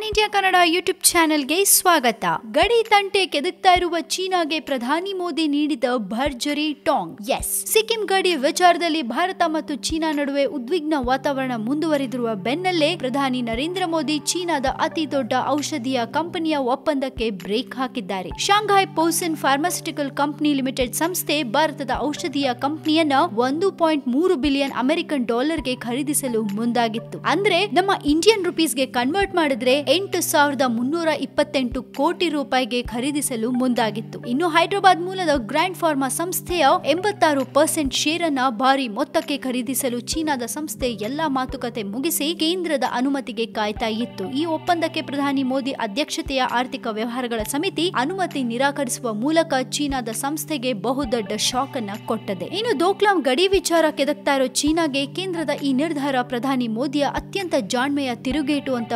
One India Kannada YouTube ಚಾನೆಲ್ಗೆ ಸ್ವಾಗತ. ಗಡಿ ತಂಟೆ ಕೆದಕ್ತಾ ಇರುವ ಚೀನಾಗೆ ಪ್ರಧಾನಿ ಮೋದಿ ನೀಡಿದ ಭರ್ಜರಿ ಟಾಂಗ್. ಎಸ್ ಸಿಕ್ಕಿಂ ಗಡಿ ವಿಚಾರದಲ್ಲಿ ಭಾರತ ಮತ್ತು ಚೀನಾ ನಡುವೆ ಉದ್ವಿಗ್ನ ವಾತಾವರಣ ಮುಂದುವರಿದಿರುವ ಬೆನ್ನಲ್ಲೇ ಪ್ರಧಾನಿ ನರೇಂದ್ರ ಮೋದಿ ಚೀನಾದ ಅತಿ ದೊಡ್ಡ ಔಷಧಿಯ ಕಂಪನಿಯ ಒಪ್ಪಂದಕ್ಕೆ ಬ್ರೇಕ್ ಹಾಕಿದ್ದಾರೆ. Shanghai Fosun pharmaceutical company limited ಸಂಸ್ಥೆ ಭಾರತದ ಔಷಧಿಯ ಕಂಪನಿಯನ್ನ ಒಂದು ಪಾಯಿಂಟ್ ಮೂರು ಬಿಲಿಯನ್ ಅಮೆರಿಕನ್ ಡಾಲರ್ಗೆ ಖರೀದಿಸಲು ಮುಂದಾಗಿತ್ತು. ಅಂದ್ರೆ ನಮ್ಮ ಇಂಡಿಯನ್ ರುಪೀಸ್ಗೆ ಕನ್ವರ್ಟ್ ಮಾಡಿದ್ರೆ ಎಂಟು ಸಾವಿರದ ಮುನ್ನೂರ ಇಪ್ಪತ್ತೆಂಟು ಕೋಟಿ ರೂಪಾಯಿಗೆ ಖರೀದಿಸಲು ಮುಂದಾಗಿತ್ತು. ಇನ್ನು ಹೈದರಾಬಾದ್ ಮೂಲದ ಗ್ರ್ಯಾಂಡ್ ಫಾರ್ಮಾ ಸಂಸ್ಥೆಯ ಎಂಬತ್ತಾರು ಪರ್ಸೆಂಟ್ ಶೇರ್ ಅನ್ನ ಭಾರಿ ಮೊತ್ತಕ್ಕೆ ಖರೀದಿಸಲು ಚೀನಾದ ಸಂಸ್ಥೆ ಎಲ್ಲಾ ಮಾತುಕತೆ ಮುಗಿಸಿ ಕೇಂದ್ರದ ಅನುಮತಿಗೆ ಕಾಯ್ತಾ ಇತ್ತು. ಈ ಒಪ್ಪಂದಕ್ಕೆ ಪ್ರಧಾನಿ ಮೋದಿ ಅಧ್ಯಕ್ಷತೆಯ ಆರ್ಥಿಕ ವ್ಯವಹಾರಗಳ ಸಮಿತಿ ಅನುಮತಿ ನಿರಾಕರಿಸುವ ಮೂಲಕ ಚೀನಾದ ಸಂಸ್ಥೆಗೆ ಬಹುದೊಡ್ಡ ಶಾಕ್ ಅನ್ನ ಕೊಟ್ಟದೆ. ಇನ್ನು ದೋಕ್ಲಾಂ ಗಡಿ ವಿಚಾರ ಕೆದಕ್ತಾ ಇರೋ ಚೀನಾಗೆ ಕೇಂದ್ರದ ಈ ನಿರ್ಧಾರ ಪ್ರಧಾನಿ ಮೋದಿಯ ಅತ್ಯಂತ ಜಾಣ್ಮೆಯ ತಿರುಗೇಟು ಅಂತ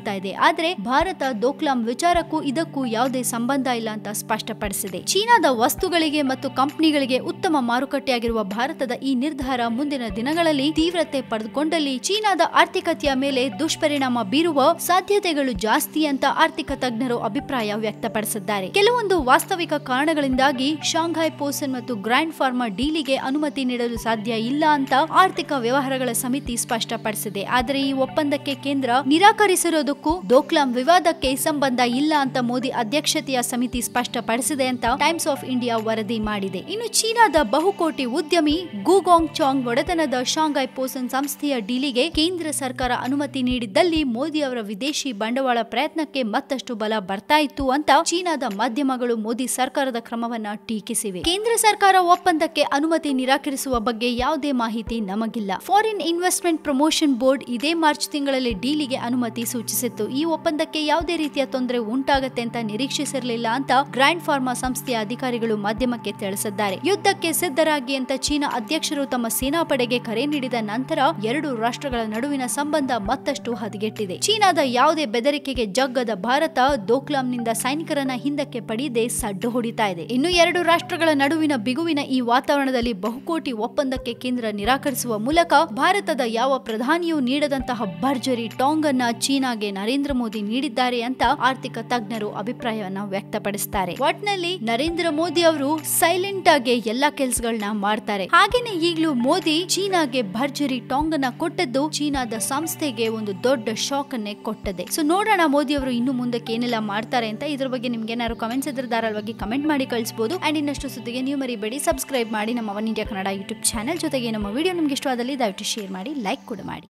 ಉಲ್ಲೇಖಿಸಲಾಗ್ತಾ ಇದೆ. ಆದ್ರೆ ಭಾರತ ದೋಕ್ಲಾಂ ವಿಚಾರಕ್ಕೂ ಇದಕ್ಕೂ ಯಾವುದೇ ಸಂಬಂಧ ಇಲ್ಲ ಅಂತ ಸ್ಪಷ್ಟಪಡಿಸಿದೆ. ಚೀನಾದ ವಸ್ತುಗಳಿಗೆ ಮತ್ತು ಕಂಪನಿಗಳಿಗೆ ಉತ್ತಮ ಮಾರುಕಟ್ಟೆಯಾಗಿರುವ ಭಾರತದ ಈ ನಿರ್ಧಾರ ಮುಂದಿನ ದಿನಗಳಲ್ಲಿ ತೀವ್ರತೆ ಪಡೆದುಕೊಂಡಲ್ಲಿ ಚೀನಾದ ಆರ್ಥಿಕತೆಯ ಮೇಲೆ ದುಷ್ಪರಿಣಾಮ ಬೀರುವ ಸಾಧ್ಯತೆಗಳು ಜಾಸ್ತಿ ಅಂತ ಆರ್ಥಿಕ ತಜ್ಞರು ಅಭಿಪ್ರಾಯ ವ್ಯಕ್ತಪಡಿಸಿದ್ದಾರೆ. ಕೆಲವೊಂದು ವಾಸ್ತವಿಕ ಕಾರಣಗಳಿಂದಾಗಿ ಶಾಂಘೈ ಪೋಸನ್ ಮತ್ತು ಗ್ರ್ಯಾಂಡ್ ಫಾರ್ಮಾ ಡೀಲಿಗೆ ಅನುಮತಿ ನೀಡಲು ಸಾಧ್ಯ ಇಲ್ಲ ಅಂತ ಆರ್ಥಿಕ ವ್ಯವಹಾರಗಳ ಸಮಿತಿ ಸ್ಪಷ್ಟಪಡಿಸಿದೆ. ಆದರೆ ಈ ಒಪ್ಪಂದಕ್ಕೆ ಕೇಂದ್ರ ನಿರಾಕರಿಸಿರೋದಕ್ಕೂ ದೋಕ್ಲಾಂ ವಿವಾದಕ್ಕೆ ಸಂಬಂಧ ಇಲ್ಲ ಅಂತ ಮೋದಿ ಅಧ್ಯಕ್ಷತೆಯ ಸಮಿತಿ ಸ್ಪಷ್ಟಪಡಿಸಿದೆ ಅಂತ ಟೈಮ್ಸ್ ಆಫ್ ಇಂಡಿಯಾ ವರದಿ ಮಾಡಿದೆ. ಇನ್ನು ಚೀನಾದ ಬಹುಕೋಟಿ ಉದ್ಯಮಿ ಗೂಗಾಂಗ್ ಚಾಂಗ್ ಒಡೆತನದ ಶಾಂಘೈ ಪೋಸನ್ ಸಂಸ್ಥೆಯ ಡೀಲಿಗೆ ಕೇಂದ್ರ ಸರ್ಕಾರ ಅನುಮತಿ ನೀಡಿದ್ದಲ್ಲಿ ಮೋದಿ ಅವರ ವಿದೇಶಿ ಬಂಡವಾಳ ಪ್ರಯತ್ನಕ್ಕೆ ಮತ್ತಷ್ಟು ಬಲ ಬರ್ತಾ ಇತ್ತು ಅಂತ ಚೀನಾದ ಮಾಧ್ಯಮಗಳು ಮೋದಿ ಸರ್ಕಾರದ ಕ್ರಮವನ್ನ ಟೀಕಿಸಿವೆ. ಕೇಂದ್ರ ಸರ್ಕಾರ ಒಪ್ಪಂದಕ್ಕೆ ಅನುಮತಿ ನಿರಾಕರಿಸುವ ಬಗ್ಗೆ ಯಾವುದೇ ಮಾಹಿತಿ ನಮಗಿಲ್ಲ. ಫಾರಿನ್ ಇನ್ವೆಸ್ಟ್ಮೆಂಟ್ ಪ್ರಮೋಷನ್ ಬೋರ್ಡ್ ಇದೇ ಮಾರ್ಚ್ ತಿಂಗಳಲ್ಲಿ ಡೀಲಿಗೆ ಅನುಮತಿ ಸೂಚಿಸಿತ್ತು ಈ ಒಪ್ಪಂದಕ್ಕೆ ಯಾವುದೇ ರೀತಿಯ ತೊಂದರೆ ಉಂಟಾಗತ್ತೆ ಅಂತ ನಿರೀಕ್ಷಿಸಿರಲಿಲ್ಲ ಅಂತ ಗ್ರ್ಯಾಂಡ್ ಫಾರ್ಮಾ ಸಂಸ್ಥೆಯ ಅಧಿಕಾರಿಗಳು ಮಾಧ್ಯಮಕ್ಕೆ ತಿಳಿಸಿದ್ದಾರೆ. ಯುದ್ಧಕ್ಕೆ ಸಿದ್ಧರಾಗಿ ಅಂತ ಚೀನಾ ಅಧ್ಯಕ್ಷರು ತಮ್ಮ ಸೇನಾಪಡೆಗೆ ಕರೆ ನೀಡಿದ ನಂತರ ಎರಡು ರಾಷ್ಟ್ರಗಳ ನಡುವಿನ ಸಂಬಂಧ ಮತ್ತಷ್ಟು ಹದಗೆಟ್ಟಿದೆ. ಚೀನಾದ ಯಾವುದೇ ಬೆದರಿಕೆಗೆ ಜಗ್ಗದ ಭಾರತ ದೋಕ್ಲಾಂನಿಂದ ಸೈನಿಕರನ್ನ ಹಿಂದಕ್ಕೆ ಪಡೆಯದೆ ಸಡ್ಡು ಹೊಡಿತಾ ಇದೆ. ಇನ್ನು ಎರಡು ರಾಷ್ಟ್ರಗಳ ನಡುವಿನ ಬಿಗುವಿನ ಈ ವಾತಾವರಣದಲ್ಲಿ ಬಹುಕೋಟಿ ಒಪ್ಪಂದಕ್ಕೆ ಕೇಂದ್ರ ನಿರಾಕರಿಸುವ ಮೂಲಕ ಭಾರತದ ಯಾವ ಪ್ರಧಾನಿಯೂ ನೀಡದಂತಹ ಭರ್ಜರಿ ಟಾಂಗ್ ಅನ್ನ ಚೀನಾಗೆ ನರೇಂದ್ರ ಮೋದಿ ನೀಡಿದ್ದಾರೆ ಅಂತ ಆರ್ಥಿಕ ತಜ್ಞರು ಅಭಿಪ್ರಾಯವನ್ನ ವ್ಯಕ್ತಪಡಿಸುತ್ತಾರೆ ಒಟ್ನಲ್ಲಿ ನರೇಂದ್ರ ಮೋದಿ ಅವರು ಸೈಲೆಂಟ್ ಆಗಿ ಎಲ್ಲಾ ಕೆಲಸಗಳನ್ನ ಮಾಡ್ತಾರೆ. ಹಾಗೇನೆ ಈಗಲೂ ಮೋದಿ ಚೀನಾಗೆ ಭರ್ಜರಿ ಟಾಂಗ್ ಅನ್ನ ಕೊಟ್ಟದ್ದು ಚೀನಾದ ಸಂಸ್ಥೆಗೆ ಒಂದು ದೊಡ್ಡ ಶಾಕ್ ಅನ್ನೇ ಕೊಟ್ಟದೆ. ಸೊ ನೋಡೋಣ ಮೋದಿ ಅವರು ಇನ್ನು ಮುಂದಕ್ಕೆ ಏನೆಲ್ಲ ಮಾಡ್ತಾರೆ ಅಂತ ಇದ್ರ ಬಗ್ಗೆ ನಿಮ್ಗೆ ಏನಾದ್ರು ಕಮೆಂಟ್ಸ್ ಇದ್ರೆ ಧಾರಾಳವಾಗಿ ಕಮೆಂಟ್ ಮಾಡಿ ಕಳಿಸಬಹುದು ಅಂಡ್ ಇನ್ನಷ್ಟು ಸುದ್ದಿಗೆ ನೀವು ಮರಿಬೇಡಿ ಸಬ್ಸ್ಕ್ರೈಬ್ ಮಾಡಿ ನಮ್ಮ one India Kannada YouTube channel ಜೊತೆಗೆ ನಮ್ಮ ವಿಡಿಯೋ ನಿಮ್ಗೆ ಇಷ್ಟವಾದಲ್ಲಿ ದಯವಿಟ್ಟು ಶೇರ್ ಮಾಡಿ ಲೈಕ್ ಕೂಡ ಮಾಡಿ.